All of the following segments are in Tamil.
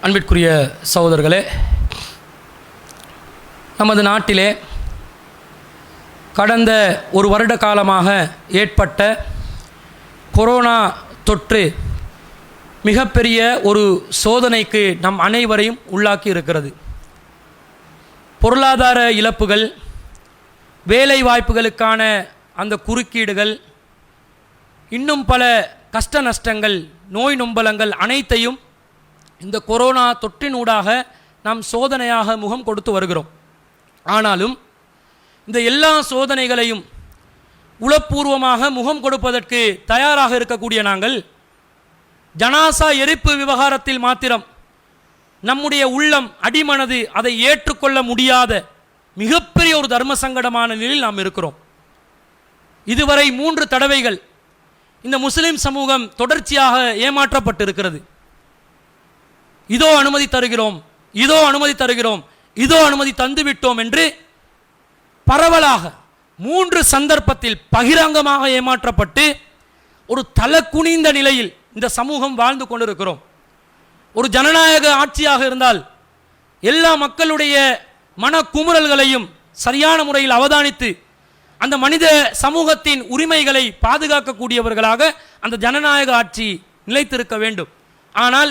அன்பிற்குரிய சகோதரர்களே நமது நாட்டிலே கடந்த ஒரு வருட காலமாக ஏற்பட்ட கொரோனா தொற்று மிகப்பெரிய ஒரு சோதனைக்கு நம் அனைவரையும் உள்ளாக்கி இருக்கிறது. பொருளாதார இழப்புகள் வேலை வாய்ப்புகளுக்கான அந்த குறுக்கீடுகள் இன்னும் பல கஷ்ட நஷ்டங்கள் நோய் நொம்பலங்கள் அனைத்தையும் இந்த கொரோனா தொற்றினூடாக நாம் சோதனையாக முகம் கொடுத்து வருகிறோம். ஆனாலும் இந்த எல்லா சோதனைகளையும் உளப்பூர்வமாக முகம் கொடுப்பதற்கு தயாராக இருக்கக்கூடிய நாங்கள் ஜனாசா எரிப்பு விவகாரத்தில் மாத்திரம் நம்முடைய உள்ளம் அடிமனது அதை ஏற்றுக்கொள்ள முடியாத மிகப்பெரிய ஒரு தர்ம சங்கடமான நிலையில் நாம் இருக்கிறோம். இதுவரை மூன்று தடவைகள் இந்த முஸ்லிம் சமூகம் தொடர்ச்சியாக ஏமாற்றப்பட்டிருக்கிறது. இதோ அனுமதி தருகிறோம் இதோ அனுமதி தருகிறோம் இதோ அனுமதி தந்துவிட்டோம் என்று பரவலாக மூன்று சந்தர்ப்பத்தில் பகிரங்கமாக ஏமாற்றப்பட்டு ஒரு தலை குனிந்த நிலையில் இந்த சமூகம் வாழ்ந்து கொண்டிருக்கிறோம். ஒரு ஜனநாயக ஆட்சியாக இருந்தால் எல்லா மக்களுடைய மன குமுறல்களையும் சரியான முறையில் அவதானித்து அந்த மனித சமூகத்தின் உரிமைகளை பாதுகாக்கக்கூடியவர்களாக அந்த ஜனநாயக ஆட்சி நிலைத்திருக்க வேண்டும். ஆனால்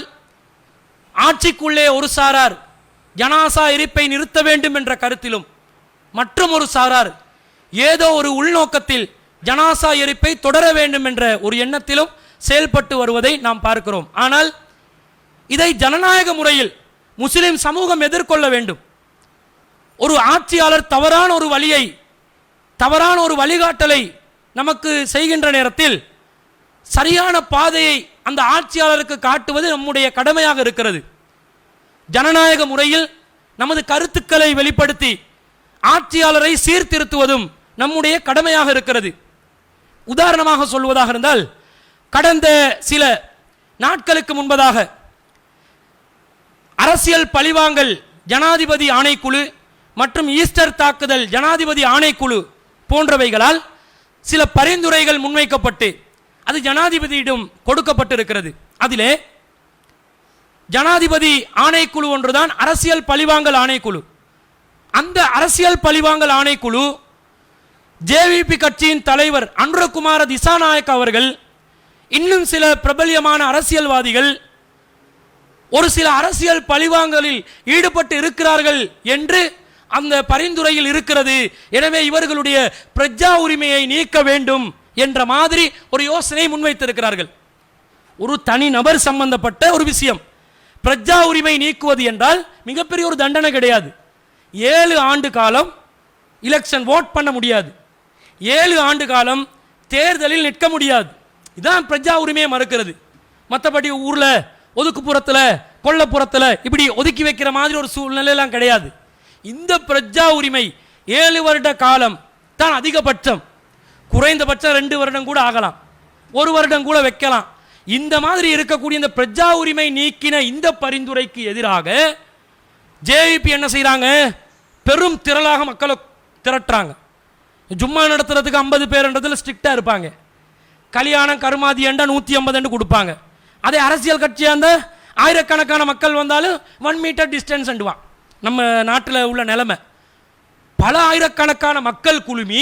ஆட்சிக்குள்ளே ஒரு சாரார் ஜனாசா எரிப்பை நிறுத்த வேண்டும் என்ற கருத்திலும் மற்றும் ஒரு சாரார் ஏதோ ஒரு உள்நோக்கத்தில் ஜனாசா எரிப்பை தொடர வேண்டும் என்ற ஒரு எண்ணத்திலும் செயல்பட்டு வருவதை நாம் பார்க்கிறோம். ஆனால் இதை ஜனநாயக முறையில் முஸ்லிம் சமூகம் எதிர்கொள்ள வேண்டும். ஒரு ஆட்சியாளர் தவறான ஒரு வழியை தவறான ஒரு வழிகாட்டலை நமக்கு செய்கின்ற நேரத்தில் சரியான பாதையை அந்த ஆட்சியாளருக்கு காட்டுவது நம்முடைய கடமையாக இருக்கிறது. ஜனநாயக முறையில் நமது கருத்துக்களை வெளிப்படுத்தி ஆட்சியாளரை சீர்திருத்துவதும் நம்முடைய கடமையாக இருக்கிறது. உதாரணமாக சொல்வதாக இருந்தால் கடந்த சில நாட்களுக்கு முன்பதாக அரசியல் பழிவாங்கல் ஜனாதிபதி ஆணைக்குழு மற்றும் ஈஸ்டர் தாக்குதல் ஜனாதிபதி ஆணைக்குழு போன்றவைகளால் சில பரிந்துரைகள் முன்வைக்கப்பட்டு அது ஜனாதிபதியிடம் கொடுக்கப்பட்டிருக்கிறது. அதிலே ஜனாதிபதி ஆணைக்குழு ஒன்றுதான் அரசியல் பழிவாங்கல் ஆணைக்குழு. அந்த அரசியல் பழிவாங்கல் ஆணைக்குழு ஜேவிபி கட்சியின் தலைவர் அன்ரகுமார திசாநாயக் அவர்கள் இன்னும் சில பிரபல்யமான அரசியல்வாதிகள் ஒரு சில அரசியல் பழிவாங்கலில் ஈடுபட்டு இருக்கிறார்கள் என்று அந்த பரிந்துரையில் இருக்கிறது. எனவே இவர்களுடைய பிரஜா உரிமையை நீக்க வேண்டும். என்ற மாதிரி ஒரு யோசனை முன்வைத்திருக்கிறார்கள். ஒரு தனி நபர் சம்பந்தப்பட்ட ஒரு விஷயம். பிரஜா உரிமை நீக்குவது என்றால் மிகப்பெரிய ஒரு தண்டனை கிடையாது. ஏழு ஆண்டு காலம் எலெக்ஷன் ஓட் பண்ண முடியாது. ஏழு ஆண்டு காலம் தேர்தலில் நிற்க முடியாது. இதான் பிரஜா உரிமையை மறுக்கிறது. மற்றபடி ஊரில் ஒதுக்குப்புறத்தில் கொல்லப்புறத்தில் இப்படி ஒதுக்கி வைக்கிற மாதிரி ஒரு சூழ்நிலையெல்லாம் கிடையாது. இந்த பிரஜா உரிமை ஏழு வருட காலம் தான் அதிகபட்சம். குறைந்தபட்சம் ரெண்டு வருடம் கூட ஆகலாம். ஒரு வருடம் கூட வைக்கலாம். இந்த மாதிரி இருக்கக்கூடிய இந்த பிரஜா உரிமை நீக்கின இந்த பரிந்துரைக்கு எதிராக ஜேவிபி என்ன செய்கிறாங்க பெரும் திரளாக மக்களை திரட்டுறாங்க. ஜும்மா நடத்துறதுக்கு ஐம்பது பேருன்றதில் ஸ்ட்ரிக்டாக இருப்பாங்க. கல்யாணம் கருமாதி ஏண்டா நூற்றி ஐம்பதுன்னு கொடுப்பாங்க. அதே அரசியல் கட்சியாக இருந்தால் ஆயிரக்கணக்கான மக்கள் வந்தாலும் ஒன் மீட்டர் டிஸ்டன்ஸ் அண்டுவான் நம்ம நாட்டில் உள்ள நிலைமை. பல ஆயிரக்கணக்கான மக்கள் குழுமி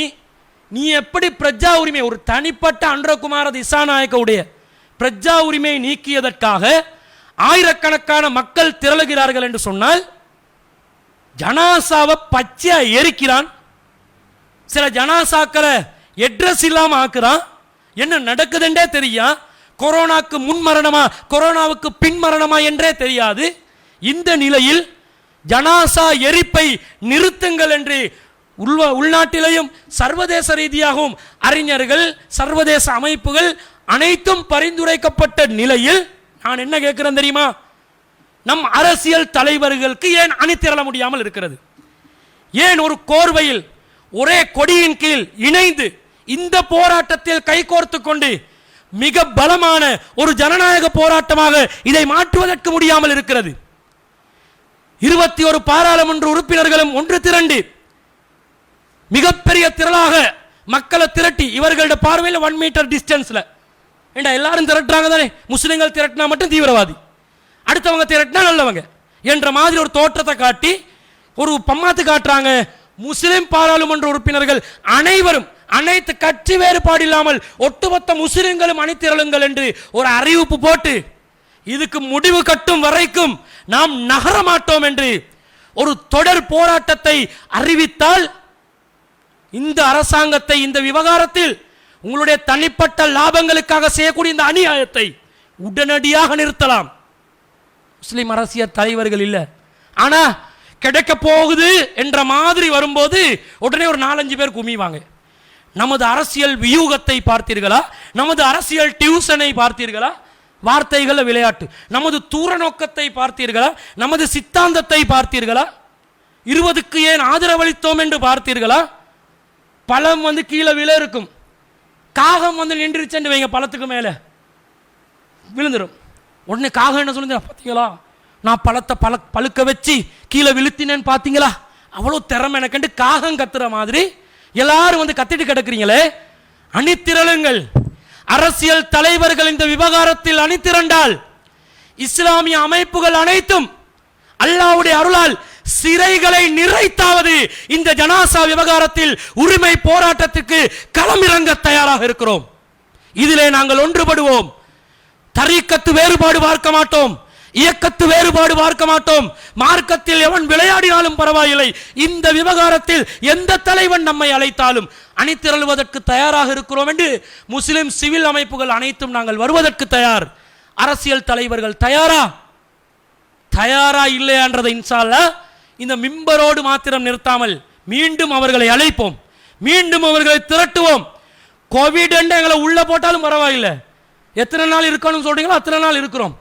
நீ எப்படி பிரஜா உரிமை ஒரு தனிப்பட்ட அன்றகுமார திசாநாயக்கவுடைய பிரஜா உரிமையை நீக்கியதற்காக ஆயிரக்கணக்கான மக்கள் திரளுகிறார்கள் என்று சொன்னால் ஜனாசாவை பச்சையா எரிக்கிறான். சில ஜனாசாக்களை எட்ரஸ் இல்லாம ஆக்குறான். என்ன நடக்குதுன்றே தெரியும் கொரோனாக்கு முன் மரணமா கொரோனாவுக்கு பின் மரணமா என்றே தெரியாது. இந்த நிலையில் ஜனாசா எரிப்பை நிறுத்துங்கள் என்று உள்வ உள்நாட்டிலேயும் சர்வதேச ரீதியாகவும் அறிஞர்கள் சர்வதேச அமைப்புகள் அனைத்தும் பரிந்துரைக்கப்பட்ட நிலையில் நான் என்ன கேட்கிறேன் தெரியுமா? நம் அரசியல் தலைவர்களுக்கு ஏன் அணிதிரள முடியாமல் இருக்கிறது? ஏன் ஒரு கோர்வையில் ஒரே கொடியின் கீழ் இணைந்து இந்த போராட்டத்தில் கைகோர்த்து கொண்டு மிக பலமான ஒரு ஜனநாயக போராட்டமாக இதை மாற்றுவதற்கு முடியாமல் இருக்கிறது? இருபத்தி ஒரு பாராளுமன்ற உறுப்பினர்களும் ஒன்று திரண்டு மிகப்பெரிய திரளாக மக்களை திரட்டி இவர்களோட பார்வையில் ஒன் மீட்டர் டிஸ்டன்ஸில் ஏண்டா எல்லாரும் திரட்டுறாங்க தானே? முஸ்லீம்கள் திரட்டினா மட்டும் தீவிரவாதி. அடுத்தவங்க திரட்டினா நல்லவங்க. என்ற மாதிரி ஒரு தோற்றத்தை காட்டி ஒரு பம்மாத்து காட்டுறாங்க. முஸ்லிம் பாராளுமன்ற உறுப்பினர்கள் அனைவரும் அனைத்து கட்சி வேறுபாடு இல்லாமல் ஒட்டுமொத்த முஸ்லிம்களும் அணித்திரளுங்கள் என்று ஒரு அறிவிப்பு போட்டு இதுக்கு முடிவு கட்டும் வரைக்கும் நாம் நகர மாட்டோம் என்று ஒரு தொடர் போராட்டத்தை அறிவித்தால் இந்த அரசாங்கத்தை இந்த விவகாரத்தில் உங்களுடைய தனிப்பட்ட லாபங்களுக்காக செய்யக்கூடிய இந்த அநியாயத்தை உடனடியாக நிறுத்தலாம். முஸ்லீம் அரசியல் தலைவர்கள் இல்லை. ஆனால் கிடைக்க போகுது என்ற மாதிரி வரும்போது உடனே ஒரு நாலஞ்சு பேர் குமிவாங்க. நமது அரசியல் வியூகத்தை பார்த்தீர்களா? நமது அரசியல் டியூசனை பார்த்தீர்களா? வார்த்தைகள் விளையாட்டு. நமது தூர நோக்கத்தை பார்த்தீர்களா? நமது சித்தாந்தத்தை பார்த்தீர்களா? இருபதுக்கு ஏன் ஆதரவளித்தோம் என்று பார்த்தீர்களா? பழம் வந்து கீழே விழ இருக்கும் காகம் வந்து நின்றுச்சுன்னு வைங்க பழத்துக்கு மேலே. விழுந்துடும் உடனே காகம் என்ன சொல்லுங்க பார்த்தீங்களா நான் பழத்தை பழ பழுக்க வச்சு கீழே விழுத்தினேன்னு பார்த்தீங்களா அவ்வளோ திறமை எனக்குண்டு. காகம் கத்துற மாதிரி எல்லாரும் வந்து கத்திட்டு கிடக்குறீங்களே. அணித்திரளுங்கள் அரசியல் தலைவர்கள் இந்த விவகாரத்தில் அணித்திரண்டால் இஸ்லாமிய அமைப்புகள் அனைத்தும் அல்லாவுடைய அருளால் சிறைகளை நிறைத்தாவது இந்த ஜனாசா விவகாரத்தில் உரிமை போராட்டத்துக்கு களமிறங்க தயாராக இருக்கிறோம். இதிலே நாங்கள் ஒன்றுபடுவோம். தரீக்கத்து வேறுபாடு பார்க்க மாட்டோம். இயக்கத்து வேறுபாடு பார்க்க மாட்டோம். மார்க்கத்தில் எவன் விளையாடினாலும் பரவாயில்லை. இந்த விவகாரத்தில் எந்த தலைவன் நம்மை அழைத்தாலும் அணித்திரள்வதற்கு தயாராக இருக்கிறோம் என்று முஸ்லிம் சிவில் அமைப்புகள் அனைத்தும் நாங்கள் வருவதற்கு தயார். அரசியல் தலைவர்கள் தயாரா? தயாரா இல்லையான்றதை இன்சால்ல இந்த மிம்பரோடு மாத்திரம் நிறுத்தாமல் மீண்டும் அவர்களை அழைப்போம். மீண்டும் அவர்களை திரட்டுவோம். கோவிட் எங்களை உள்ளே போட்டாலும் பரவாயில்லை. எத்தனை நாள் இருக்கணும்னு சொல்றீங்களோ அத்தனை நாள் இருக்கிறோம்.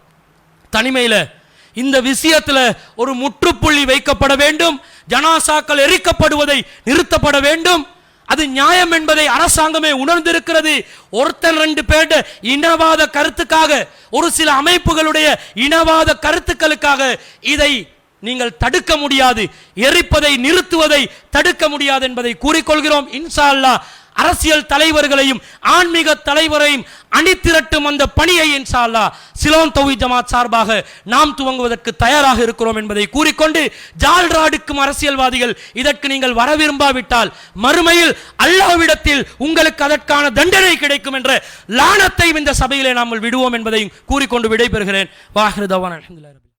தனிமையில் இந்த விஷயத்துல ஒரு முற்றுப்புள்ளி வைக்கப்பட வேண்டும். ஜனாசாக்கள் எரிக்கப்படுவதை நிறுத்தப்பட வேண்டும். அது நியாயம் என்பதை அரசாங்கமே உணர்ந்திருக்கிறது. ஒருத்தன் ரெண்டு பேர்ட இனவாத கருத்துக்காக ஒரு சில அமைப்புகளுடைய இனவாத கருத்துக்களுக்காக இதை நீங்கள் தடுக்க முடியாது. எரிப்பதை நிறுத்துவதை தடுக்க முடியாது என்பதை கூறிக்கொள்கிறோம். இன்ஷா அல்லாஹ் அரசியல் தலைவர்களையும் ஆன்மீக தலைவரையும் அணிதிரட்டும் அந்த பணியை இன்ஷா சிலோன் தௌஹி ஜமாத் சார்பாக நாம் துவங்குவதற்கு தயாராக இருக்கிறோம் என்பதை கூறிக்கொண்டு ஜால்ராடுக்கும் அரசியல்வாதிகள் இதற்கு நீங்கள் வர விரும்பாவிட்டால் மறுமையில் அல்லாவிடத்தில் உங்களுக்கு அதற்கான தண்டனை கிடைக்கும் என்ற லானத்தை இந்த சபையிலே நாம் விடுவோம் என்பதையும் கூறிக்கொண்டு விடைபெறுகிறேன். வாஹிருதவான்